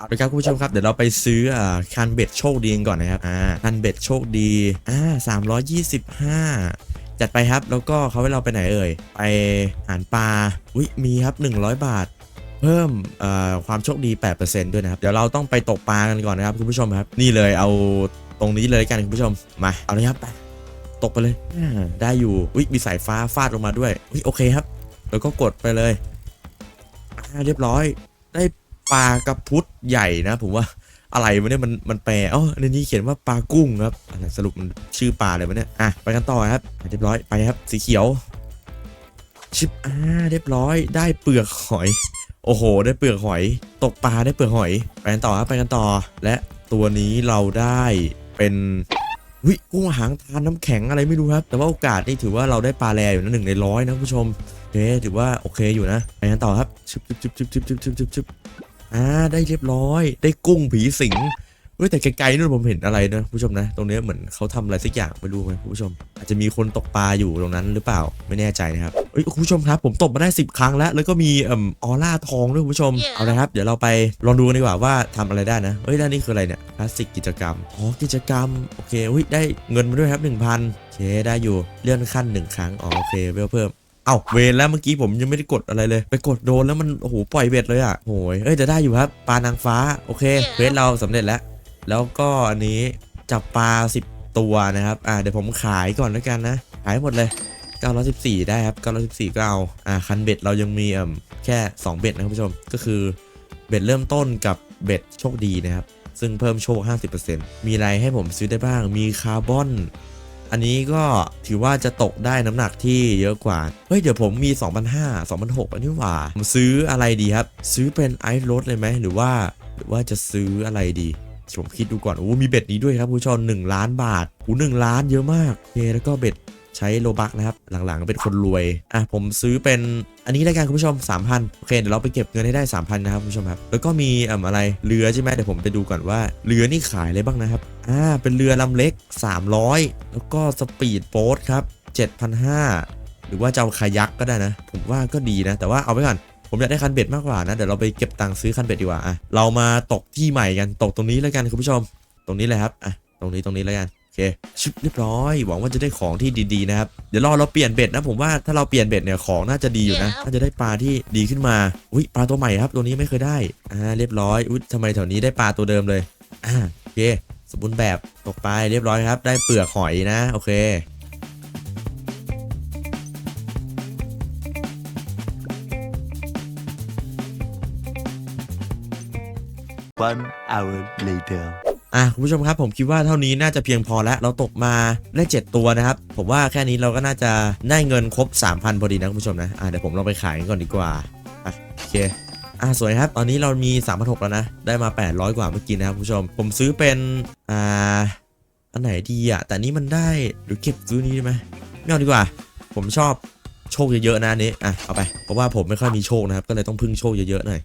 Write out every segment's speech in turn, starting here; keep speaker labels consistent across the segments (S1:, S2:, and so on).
S1: เอาละครับคุณผู้ชมครับเดี๋ยวเราไปซื้ออ่าคันเบ็ดโชคดีก่อนนะครับอ่าคันเบ็ดโชคดีอ่าสามร้อยยี่สิบห้าจัดไปครับแล้วก็เขาให้เราไปไหนเอ่ยไปหารปลาอุ้ยมีครับ 100 บาท เพิ่มความโชคดี 8%ด้วยนะครับ เดี๋ยวเราต้องไปตกปลากันก่อนนะครับคุณผู้ชมครับ นี่เลยเอาตรงนี้เลยกันคุณผู้ชมมาเอาเลยครับไปตกไปเลยได้อยู่อุ้ยมีสายฟ้าฟาดลงมาด้วยอุ้ยโอเคครับ แล้วก็กดไปเลยเรียบร้อยได้ ปลากระพุดใหญ่นะผมว่าอะไรวะเนี่ยมันมันแปลอ๋อในนี้เขียนว่าปลากุ้งครับอะไรสรุปมันชื่อปลาอะไรวะเนี่ยอะไปกันต่อครับเรียบร้อยไปครับ สีเขียว ชิปอ่าเรียบร้อย ได้เปลือกหอย โอ้โห ได้เปลือกหอย ตกปลาได้เปลือกหอย ไปกันต่อครับไปกันต่อ และตัวนี้เราได้เป็นวิกุ้งหางทานน้ำแข็งอะไรไม่รู้ครับ แต่ว่าโอกาสนี่ถือว่าเราได้ปลาแรอยู่นะหนึ่งในร้อยนะคุณผู้ชมโอเคถือว่าโอเคอยู่นะไปกันต่อครับชึบชึบชึบชึบชึบชึบชึบชึบชึบ อ่าได้เรียบร้อย ได้กุ้งผีสิงเฮ้ยแต่ไกลๆนู่นผมเห็นอะไรนะคุณผู้ชมนะ ตรงนี้เหมือนเขาทำอะไรสักอย่างไม่รู้ไหมคุณผู้ชม อาจจะมีคนตกปลาอยู่ตรงนั้นหรือเปล่าไม่แน่ใจนะครับเอ้ยคุณผู้ชมครับ ผมตกมาได้ 10 ครั้งแล้ว แล้วก็มีเอ่มออร่าทองด้วยคุณผู้ชม
S2: Yeah.
S1: เอาละครับ เดี๋ยวเราไปลองดูกันดีกว่าว่าทำอะไรได้นะเฮ้ยด้านนี้คืออะไรเนี่ยคลาสสิกกิจกรรมอ๋อกิจกรรมโอเคอุ้ยได้เงินมาด้วยครับ 1,000โอเคได้อยู่เลื่อนขั้นหนึ่งครั้งอ๋อโอเคเวลเพิ่มเอ้าเวรแล้วเมื่อกี้ผมยังไม่ได้กดอะไรเลย ไปกดโดนแล้วมันโอ้โหปล่อยเบ็ดเลยอะโอ้ยเอ้ยจะได้อยู่ครับปลานางฟ้าโอเค
S2: Yeah.
S1: เควสเราสำเร็จแล้ว แล้วก็อันนี้จับปลา 10 ตัวนะครับอ่าเดี๋ยวผมขายก่อนแล้วกันนะ ขายหมดเลย 914 ได้ครับ 914 ก็เอาอ่าคันเบ็ดเรายังมีเอ่มแค่ 2 เบ็ดนะครับผู้ชมก็คือเบ็ดเริ่มต้นกับเบ็ดโชคดีนะครับซึ่งเพิ่มโชค 50%มีอะไรให้ผมซื้อได้บ้างมีคาร์บอน อันนี้ก็ถือว่าจะตกได้น้ำหนักที่เยอะกว่า เฮ้ย เดี๋ยวผมมี 2 0 0 0 2,006 อันนี้ว่า ผมซื้ออะไรดีครับ ซื้อเป็นไอซ์โรดเลยไหม หรือว่า หรือว่าจะซื้ออะไรดี ผมคิดดูก่อน โอ้ มีเบ็ดนี้ด้วยครับผู้ชม1ล้านบาทโอ้หนึ่งล้านเยอะมากโอเคแล้วก็เบ็ด ใช้โลบักนะครับ หลังๆ เป็นคนรวย อะ ผมซื้อเป็นอันนี้แล้วกันคุณผู้ชม 3,000 โอเค เดี๋ยวเราไปเก็บเงินให้ได้ 3,000 นะครับคุณผู้ชมครับ แล้วก็มีอ่าอะไร เรือใช่ไหมเดี๋ยวผมไปดูก่อนว่า เรือนี่ขายอะไรบ้างนะครับ อ่า เป็นเรือลำเล็ก 300 แล้วก็สปีดโบ๊ทครับ 7,500 หรือว่าจะเอาคายักก็ได้นะ ผมว่าก็ดีนะ แต่ว่าเอาไว้ก่อนผมอยากได้คันเบ็ดมากกว่านะ เดี๋ยวเราไปเก็บตังค์ซื้อคันเบ็ดดีกว่าอะเรามาตกที่ใหม่กัน ตกตรงนี้แล้วกันคุณผู้ชม ตรงนี้เลยครับ อะ ตรงนี้ ตรงนี้แล้วกัน อเคชิบเรียบร้อย หวังว่าจะได้ของที่ดีๆนะครับ เดี๋ยวรอเราเปลี่ยนเบ็ดนะผมว่าถ้าเราเปลี่ยนเบ็ดเนี่ยของน่าจะดีอยู่นะ
S2: Yeah.
S1: น่าจะได้ปลาที่ดีขึ้นมา อุ้ยปลาตัวใหม่ครับตัวนี้ไม่เคยได้ อ่าเรียบร้อย อุ้ยทำไมแถวนี้ได้ปลาตัวเดิมเลย อ่าโอเค สมบูรณ์แบบตกไปเรียบร้อยครับ ได้เปลือกหอยนะ โอเค
S3: One hour later.
S1: อะคุณผู้ชมครับผมคิดว่าเท่านี้น่าจะเพียงพอแล้ว เราตกมาได้ 7 ตัวนะครับ ผมว่าแค่นี้เราก็น่าจะได้เงินครบ 3,000 พอดีนะคุณผู้ชมนะอะเดี๋ยวผมลองไปขายกันก่อนดีกว่าอะโอเคอะสวยครับ ตอนนี้เรามี3,600แล้วนะ ได้มา 800 กว่าเมื่อกี้นะครับคุณผู้ชม ผมซื้อเป็น อ่า อันไหนดีอะ แต่นี้มันได้หรือเก็บซื้อนี้ได้ไหมไม่เอาดีกว่า ผมชอบโชคเยอะๆนะอันนี้อะเอาไป เพราะว่าผมไม่ค่อยมีโชคนะครับ ก็เลยต้องพึ่งโชคเยอะๆหน่อย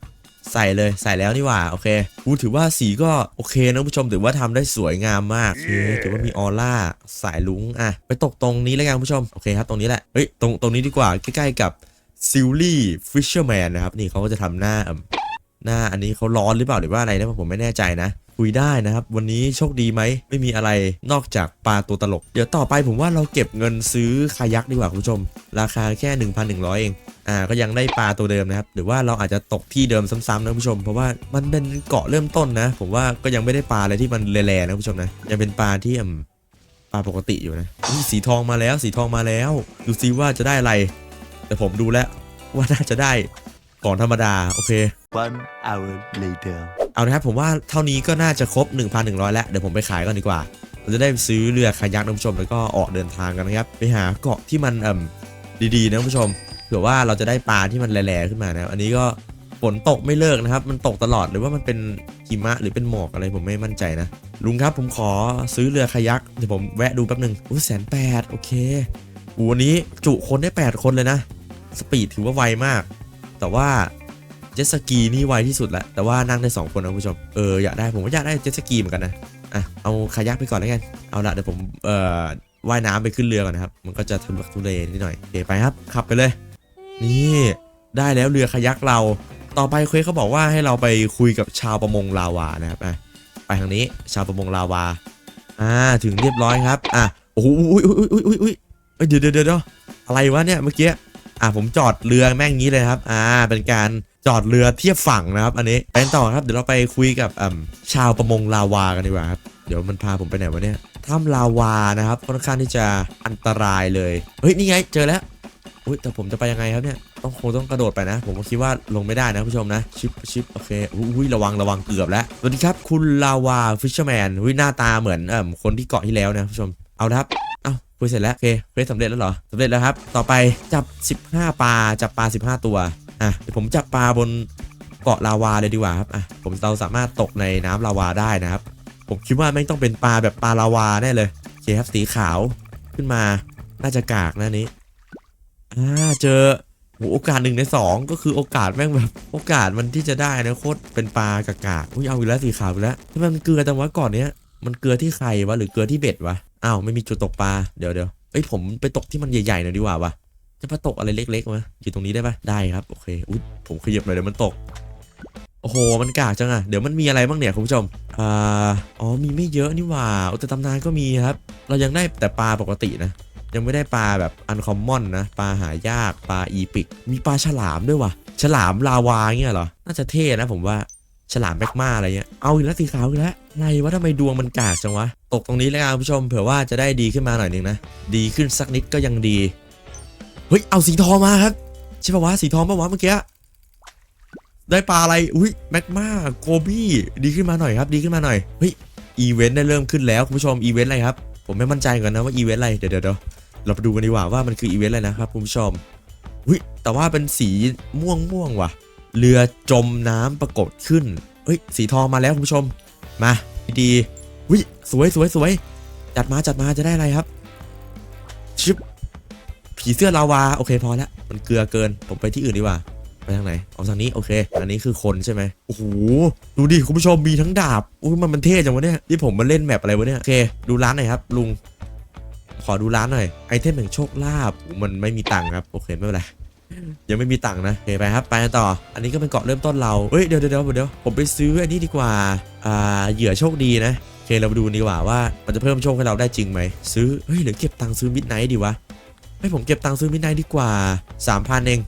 S1: ใส่เลยใส่แล้วนี่หว่าโอเคกูถือว่าสีก็โอเคนะคุณผู้ชมถือว่าทำได้สวยงามมากโอเคถือว่ามีออร่าสายลุงอะไปตกตรงนี้แล้วกันคุณผู้ชมโอเคครับตรงนี้แหละเฮ้ยตรงตรงนี้ดีกว่าใกล้ๆกับซิลลี่ฟิชเชอร์แมนนะครับนี่เขาก็จะทำหน้าเอิ่มหน้าอันนี้เขาร้อนหรือเปล่าหรือว่าอะไรนะผมไม่แน่ใจนะคุยได้นะครับ วันนี้โชคดีไหม ไม่มีอะไรนอกจากปลาตัวตลก เดี๋ยวต่อไปผมว่าเราเก็บเงินซื้อคายักดีกว่าคุณผู้ชม ราคาแค่ 1,100 เอง อ่าก็ยังได้ปลาตัวเดิมนะครับ หรือว่าเราอาจจะตกที่เดิมซ้ำๆนะคุณผู้ชม เพราะว่ามันเป็นเกาะเริ่มต้นนะ ผมว่าก็ยังไม่ได้ปลาอะไรที่มันแร่ๆนะคุณผู้ชมนะยังเป็นปลาที่อืมปลาปกติอยู่นะนี่สีทองมาแล้วสีทองมาแล้ว ดูซิว่าจะได้อะไร แต่ผมดูแล้วว่าน่าจะได้ของธรรมดาโอเค
S3: One hour later.
S1: เอานะครับผมว่าเท่านี้ก็น่าจะครบ 1,100 แล้ว เดี๋ยวผมไปขายก่อนดีกว่าเราจะได้ซื้อเรือคายักนะคุณผู้ชมแล้วก็ออกเดินทางกันนะครับ ไปหาเกาะที่มันเอ่มดีๆนะคุณผู้ชมเผื่อว่าเราจะได้ปลาที่มันแหล่ๆขึ้นมานะครับอันนี้ก็ฝนตกไม่เลิกนะครับ มันตกตลอดหรือว่ามันเป็นหิมะหรือเป็นหมอกอะไรผมไม่มั่นใจนะลุงครับผมขอซื้อเรือคายักเดี๋ยวผมแวะดูแป๊บหนึ่งอุ้แสนแปดโอเคอูวันนี้จุคนได้ 8 คนเลยนะ สปีดถือว่าไวมาก แต่ว่าเจ็ตสกีนี่ไวที่สุดแล้วแต่ว่านั่งได้ 2 คนนะคุณผู้ชมเอออยากได้ผมก็อยากได้เจ็ตสกีเหมือนกันนะอะเอาคายักไปก่อนแล้วกันเอาละเดี๋ยวผมเอ่อว่ายน้ำไปขึ้นเรือก่อนนะครับ มันก็จะทุลักทุเลนิดหน่อยโอเคไปครับขับไปเลย นี่ได้แล้วเรือคายักเราต่อไปเควสเขาบอกว่าให้เราไปคุยกับชาวประมงลาวานะครับไปทางนี้ชาวประมงลาวาอ่าถึงเรียบร้อยครับอะโอ้โหอุ้ยอุ้ยอุ้ยอุ้ยอุ้ยเดี๋ยวเดี๋ยวเดี๋ยวอะไรวะเนี่ยเมื่อกี้อะผมจอดเรือแม่งงี้เลยครับ อ่า เป็นการจอดเรือเทียบฝั่งนะครับ อันนี้ไปต่อครับเดี๋ยวเราไปคุยกับอชาวประมงลาวากันดีกว่าครับเดี๋ยวมันพาผมไปไหนวะเนี่ยถ้ำลาวานะครับค่อนข้างที่จะอันตรายเลยเฮ้ยนี่ไงเจอแล้ว อุ้ยแต่ผมจะไปยังไงครับเนี่ยต้องคงต้องกระโดดไปนะ ผมก็คิดว่าลงไม่ได้นะผู้ชมนะชิปชิปโอเคอุ้ยระวังระวังเกือบแล้วสวัสดีครับคุณลาวาฟิชเชอร์แมนอุ้ยหน้าตาเหมือนเอ่อคนที่เกาะที่แล้วนะผู้ชมเอาละครับเอ้าคุยเสร็จแล้วโอเคเควสสำเร็จแล้วเหรอสำเร็จแล้วครับ ต่อไปจับ 15 ปลาจับปลา 15 ตัวอะเดี๋ยวผมจับปลาบนเกาะลาวาเลยดีกว่าครับอะผมเราสามารถตกในน้ำลาวาได้นะครับ ผมคิดว่าไม่ต้องเป็นปลาแบบปลาลาวาแน่เลยโอเคครับสีขาวขึ้นมาน่าจะกากนะนี้ อ่าเจอโหโอกาสหนึ่งในสองก็คือโอกาสแม่งแบบโอกาสมันที่จะได้นะโคตรเป็นปลากากาอุ้ยเอาอีกแล้วสีขาวอีกแล้วที่มันเกลือแต่ว่าก่อนเนี้ยมันเกลือที่ใครวะหรือเกลือที่เบ็ดวะอ้าวไม่มีจุดตกปลาเดี๋ยวเดี๋ยวเอ้ยผมไปตกที่มันใหญ่ๆหน่อยดีกว่าวะจะมาตกอะไรเล็กๆวะอยู่ตรงนี้ได้ปะได้ครับโอเคอุ้ยผมขยับหน่อยเดี๋ยวมันตกโอ้โห มันกากจังอะเดี๋ยวมันมีอะไรบ้างเนี่ยคุณผู้ชม อ่า อ๋อ มีไม่เยอะนี่หว่าโอ้แต่ตำนานก็มีครับ เรายังได้แต่ปลาปกตินะ ยังไม่ได้ปลาแบบอันคอมมอนนะ ปลาหายากปลาอีพิก มีปลาฉลามด้วยว่ะ ฉลามลาวาเงี้ยเหรอ น่าจะเท่นะผมว่า ฉลามแมกมาอะไรเงี้ย เอาอีกแล้วสีขาวอีกแล้วไงวะทำไมดวงมันกากจังวะ ตกตรงนี้แล้วกันคุณผู้ชม เผื่อว่าจะได้ดีขึ้นมาหน่อยนึงนะ ดีขึ้นสักนิดก็ยังดี เฮ้ย เอาสีทองมาครับ ใช่ปะวะ สีทองปะวะเมื่อกี้ ได้ปลาอะไร อุ้ยแมกมาโกบี้ ดีขึ้นมาหน่อยครับ ดีขึ้นมาหน่อย เฮ้ย อีเวนต์ได้เริ่มขึ้นแล้วคุณผู้ชม อีเวนต์อะไรครับ ผมไม่มั่นใจก่อนนะว่าอีเวนต์อะไร เดี๋ยวเดี๋ยว เราไปดูกันดีกว่าว่ามันคืออีเวนต์อะไรนะครับคุณผู้ชมอุ้ยแต่ว่าเป็นสีม่วงม่วงๆว่ะ เรือจมน้ำปรากฏขึ้นเฮ้ยสีทองมาแล้วคุณผู้ชม มาดีๆอุ้ยสวยสวยสวยจัดมาจัดมาจะได้อะไรครับชิปผีเสื้อลาวาโอเคพอแล้วมันเกลือเกินผมไปที่อื่นดีกว่าไปทางไหนเอาทางนี้โอเค อันนี้คือคนใช่ไหมโอ้โหดูดิคุณผู้ชมมีทั้งดาบอุ้ยมันมันเท่จังวะเนี่ยที่ผมมาเล่นแมปอะไรวะเนี่ยโอเค ดูร้านหน่อยครับลุง ขอดูร้านหน่อยไอเทมแห่งโชคลาภมันไม่มีตังค์ครับโอเคไม่เป็นไรยังไม่มีตังค์นะโอเคไปครับไปกันต่อ อันนี้ก็เป็นเกาะเริ่มต้นเราเฮ้ยเดี๋ยวเดี๋ยวเดี๋ยวเดี๋ยวผมไปซื้ออันนี้ดีกว่าอ่าเหยื่อโชคดีนะโอเคเราไปดูดีกว่าว่ามันจะเพิ่มโชคให้เราได้จริงไหมซื้อเฮ้ยหรือเก็บตังค์ซื้อมิดไนท์ดีวะให้ผมเก็บตังค์ซื้อมิดไนท์ดีกว่า3,000เอง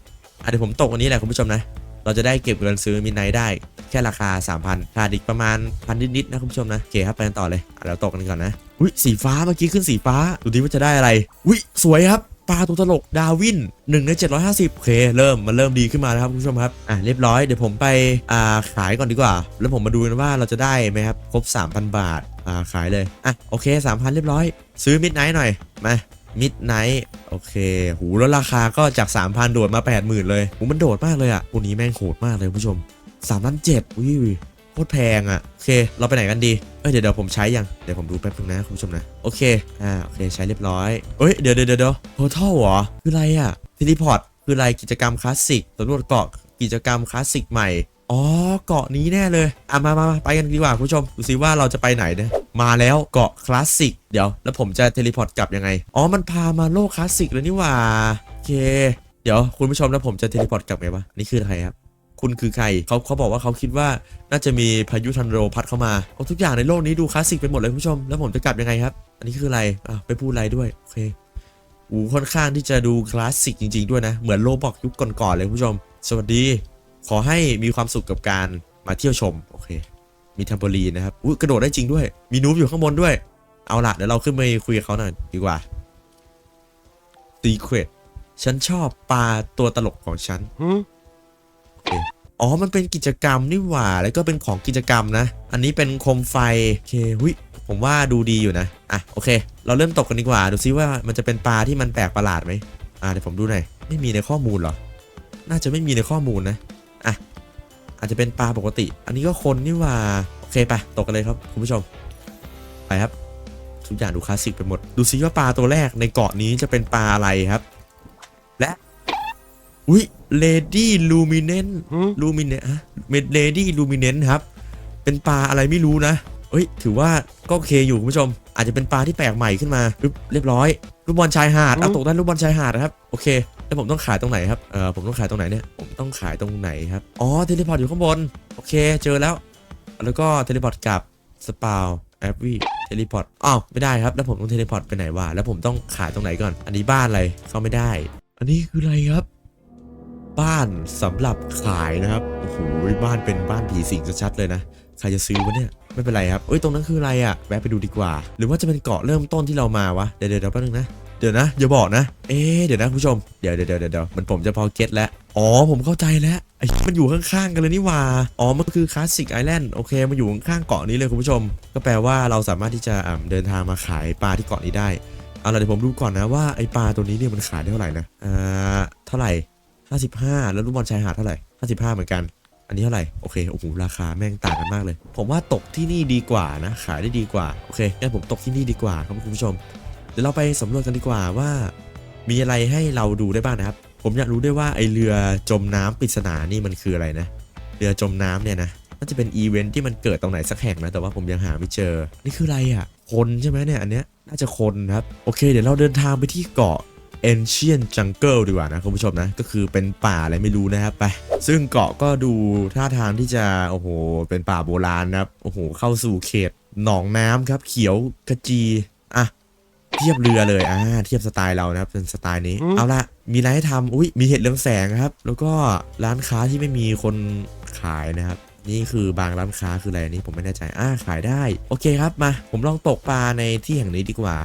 S1: อะเดี๋ยวผมตกอันนี้แหละคุณผู้ชมนะ เราจะได้เก็บเงินซื้อมิดไนท์ได้ แค่ราคา 3,000ขาดอีกประมาณพันนิดๆนะคุณผู้ชมนะโอเคครับไปกันต่อเลยเราตกกันก่อนนะอุ้ยสีฟ้าเมื่อกี้ขึ้นสีฟ้า ดูดิว่าจะได้อะไรอุ้ยสวยครับปลาตัวตลกดาวิน1ใน750โอเคเริ่มมันเริ่มดีขึ้นมาแล้วครับคุณผู้ชมครับอะเรียบร้อยเดี๋ยวผมไปอ่าขายก่อนดีกว่า แล้วผมมาดูกันว่าเราจะได้ไหมครับครบ 3,000 บาทอ่าขายเลยอะโอเค 3,000 เรียบร้อย ซื้อมิดไนท์หน่อยมามิดไนท์โอเค หูแล้วราคาก็จาก 3,000 โดดมา 80,000 เลยหูมันโดดมากเลยอะตัวนี้แม่งโหดมากเลยคุณผู้ชม 3ล้านเจ็ดอุ้ยโคตรแพงอะ โอเค เราไปไหนกันดี เอ้ย เดี๋ยวเดี๋ยวผมใช้ยัง เดี๋ยวผมดูแป๊บนึงนะคุณผู้ชมนะ โอเค อ่า โอเค ใช้เรียบร้อยเอ้ย เดี๋ยวเดี๋ยวเดี๋ยวเดี๋ยวโพทัลเหรอ คืออะไรอะทีลีพอร์ต คืออะไร กิจกรรมคลาสสิกสำรวจเกาะ กิจกรรมคลาสสิกใหม่ อ๋อ เกาะนี้แน่เลย อะมามามาไปกันดีกว่าคุณผู้ชม ดูซิว่าเราจะไปไหนเนี่ยมาแล้วเกาะคลาสสิก เดี๋ยว แล้วผมจะเทเลพอร์ตกลับยังไง อ๋อ มันพามาโลกคลาสสิกเลยนี่หว่า โอเค เดี๋ยวคุณผู้ชมแล้วผมจะเทเลพอร์ตกลับไงวะ นี่คือใครครับ คุณคือใครเขาเขาบอกว่าเขาคิดว่าน่าจะมีพายุทันโรพัดเข้ามาเอาทุกอย่างในโลกนี้ดูคลาสสิกไปหมดเลยคุณผู้ชม แล้วผมจะกลับยังไงครับ อันนี้คืออะไรอะไปพูดอะไรด้วย โอเคอูค่อนข้างที่จะดูคลาสสิกจริง ๆ ด้วยนะ เหมือนโลบอกยุคก่อนๆเลยคุณผู้ชม สวัสดี ขอให้มีความสุขกับการมาเที่ยวชม โอเค มีแทมโบลีนะครับอุ้ยกระโดดได้จริงด้วย มีนูบอยู่ข้างบนด้วย เอาละเดี๋ยวเราขึ้นไปคุยกับเขาหน่อยดีกว่า Secret ฉันชอบปลาตัวตลกของฉัน อ๋อ มันเป็นกิจกรรมนี่หว่า แล้วก็เป็นของกิจกรรมนะ อันนี้เป็นโคมไฟ โอเคหุยผมว่าดูดีอยู่นะ อะ โอเค เราเริ่มตกกันดีกว่า ดูซิว่ามันจะเป็นปลาที่มันแปลกประหลาดไหมอะเดี๋ยวผมดูหน่อย ไม่มีในข้อมูลเหรอ น่าจะไม่มีในข้อมูลนะ อะ อาจจะเป็นปลาปกติ อันนี้ก็คนนี่หว่า โอเคไปตกกันเลยครับคุณผู้ชม ไปครับ ทุกอย่างดูคลาสสิกไปหมด ดูซิว่าปลาตัวแรกในเกาะนี้จะเป็นปลาอะไรครับ อุ้ย Lady Luminant
S3: Hmm?
S1: ลูมิเนฮะเมดเลดี้ลูมิเนนครับ เป็นปลาอะไรไม่รู้นะเอ้ย ถือว่าก็โอเคอยู่คุณผู้ชม อาจจะเป็นปลาที่แปลกใหม่ขึ้นมาปึ๊บเรียบร้อยลูกบอลชายหาดเอา
S3: อืม
S1: ตกได้ลูกบอลชายหาดนะครับโอเคแล้วผมต้องขายตรงไหนครับเออผมต้องขายตรงไหนเนี่ยผมต้องขายตรงไหนครับอ๋อเทเลพอร์ตอยู่ข้างบนโอเคเจอแล้ว แล้วก็เทเลพอร์ตกลับสปาวแอปวีเทเลพอร์ตอ้าวไม่ได้ครับแล้วผมต้องเทเลพอร์ตไปไหนวะแล้วผมต้องขายตรงไหนก่อน อันนี้บ้านอะไรเข้าไม่ได้ อันนี้คืออะไรครับ บ้านสำหรับขายนะครับ โอ้โห บ้านเป็นบ้านผีสิงชัดๆเลยนะ ใครจะซื้อวะเนี่ยไม่เป็นไรครับ เอ้ย ตรงนั้นคืออะไรอะแวะไปดูดีกว่า หรือว่าจะเป็นเกาะเริ่มต้นที่เรามาวะ เดี๋ยวเดี๋ยวแป๊บนึงนะ เดี๋ยวนะ อย่าบอกนะ เอ๊เดี๋ยวนะคุณผู้ชม เดี๋ยวเดี๋ยวเดี๋ยวเดี๋ยวมันผมจะพอเก็ตแล้ว อ๋อ ผมเข้าใจแล้วไอ้มันอยู่ข้างๆกันเลยนี่ว่า อ๋อ มันคือคลาสสิกไอแลนด์โอเค มันอยู่ข้างๆเกาะนี้เลยคุณผู้ชม ก็แปลว่าเราสามารถที่จะเดินทางมาขายปลาที่เกาะนี้ได้ เอาล่ะเดี๋ยวผมดูก่อนนะว่าไอ้ปลาตัวนี้เนี่ยมันขายได้เท่าไหร่นะ อ่า เท่าไหร่ 55 แล้วลูกบอลชายหาดเท่าไหร่ 55 เหมือนกัน อันนี้เท่าไหร่ โอเค โอ้โห ราคาแม่งต่างกันมากเลย ผมว่าตกที่นี่ดีกว่านะ ขายได้ดีกว่า โอเค งั้นผมตกที่นี่ดีกว่าครับคุณผู้ชม เดี๋ยวเราไปสำรวจกันดีกว่าว่า มีอะไรให้เราดูได้บ้างนะครับ ผมอยากรู้ด้วยว่าไอเรือจมน้ำปริศนานี่มันคืออะไรนะ เรือจมน้ำเนี่ยนะน่าจะเป็นอีเวนท์ที่มันเกิดตรงไหนสักแห่งนะแต่ว่าผมยังหาไม่เจอ นี่คืออะไรอะ คนใช่ไหมเนี่ยอันเนี้ยน่าจะคนครับ โอเค เดี๋ยวเราเดินทางไปที่เกาะ Ancient Jungle ดีกว่านะคุณผู้ชมนะ ก็คือเป็นป่าอะไรไม่รู้นะครับไป ซึ่งเกาะก็ดูท่าทางที่จะ โอ้โห เป็นป่าโบราณนะครับ โอ้โห เข้าสู่เขตหนองน้ำครับ เขียวขจีอะเทียบเรือเลย อ่า เทียบสไตล์เรานะครับ เป็นสไตล์นี้
S3: อืม
S1: เอาละมีอะไรให้ทำอุ้ย มีเห็ดเรืองแสงครับ แล้วก็ร้านค้าที่ไม่มีคนขายนะครับ นี่คือบางร้านค้าคืออะไรอันนี้ผมไม่แน่ใจ อ่า ขายได้ โอเคครับ มา ผมลองตกปลาในที่แห่งนี้ดีกว่า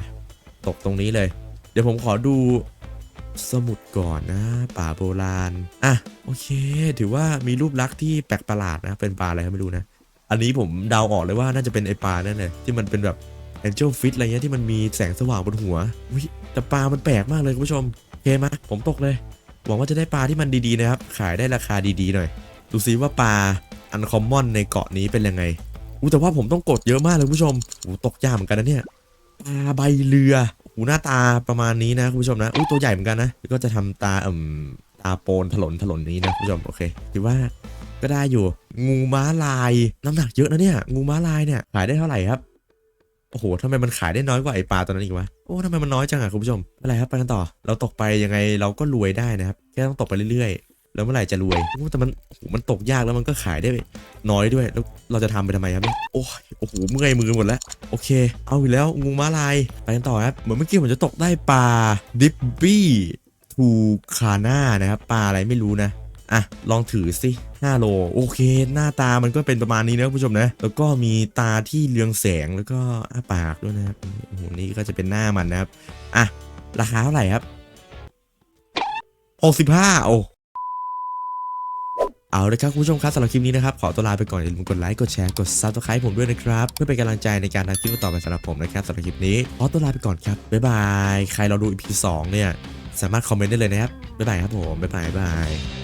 S1: ตกตรงนี้เลย เดี๋ยวผมขอดู สมุดก่อนนะ ป่าโบราณ อะ โอเค ถือว่ามีรูปลักษณ์ที่แปลกประหลาดนะ เป็นปลาอะไรไม่รู้นะ อันนี้ผมเดาออกเลยว่าน่าจะเป็นไอปลานั่นเลยที่มันเป็นแบบ Angel Fish อะไรเงี้ยที่มันมีแสงสว่างบนหัวอุ๊ยแต่ปลามันแปลกมากเลยคุณผู้ชมโอเคมาผมตกเลย หวังว่าจะได้ปลาที่มันดีๆนะครับ ขายได้ราคาดีๆหน่อย ดูซิว่าปลาอันคอมมอนในเกาะนี้เป็นยังไงอู้แต่ว่าผมต้องกดเยอะมากเลยคุณผู้ชมอู้ตกยากเหมือนกันนะเนี่ยปลาใบเรือ อู้หน้าตาประมาณนี้นะคุณผู้ชมนะอู้ยตัวใหญ่เหมือนกันนะก็จะทำตาอ่มตาโปนถลนถลนนี้นะคุณผู้ชมโอเคถือว่าก็ได้อยู่ งูม้าลาย น้ำหนักเยอะนะเนี่ย งูม้าลายเนี่ยขายได้เท่าไหร่ครับโอ้โหทำไมมันขายได้น้อยกว่าไอปลาตัวนั้นอีกวะโอ้ทำไมมันน้อยจังอะคุณผู้ชมไม่เป็นไรครับไปกันต่อ เราตกไปยังไงเราก็รวยได้นะครับแค่ต้องตกไปเรื่อย แล้วเมื่อไหร่จะรวยแต่มันโอ้มันตกยากแล้วมันก็ขายได้น้อยด้วย แล้วเราจะทำไปทำไมครับเนี่ยโอ้ยโอ้โหเมื่อยมือหมดแล้ว โอเค เอาอีกแล้วงูม้าลายไปกันต่อครับเหมือนเมื่อกี้ผมจะตกได้ปลาดิบบี้ทูคาน่านะครับปลาอะไรไม่รู้นะอะลองถือสิ5โลโอเค หน้าตามันก็เป็นประมาณนี้นะคุณผู้ชมนะ แล้วก็มีตาที่เรืองแสงแล้วก็อ้าปากด้วยนะครับโอ้โหนี่ก็จะเป็นหน้ามันนะครับอะราคาเท่าไหร่ครับ65โอ้ เอาละครับคุณผู้ชมครับสำหรับคลิปนี้นะครับ ขอตัวลาไปก่อนอย่าลืมกดไลค์กดแชร์กด subscribe ผมด้วยนะครับ เพื่อเป็นกำลังใจในการทำคลิปต่อไปสำหรับผมนะครับสำหรับคลิปนี้ขอตัวลาไปก่อนครับบ๊ายบายใครเราดู EP 2เนี่ยสามารถคอมเมนต์ได้เลยนะครับบ๊ายบายครับผมบ๊ายบายบ๊ายบาย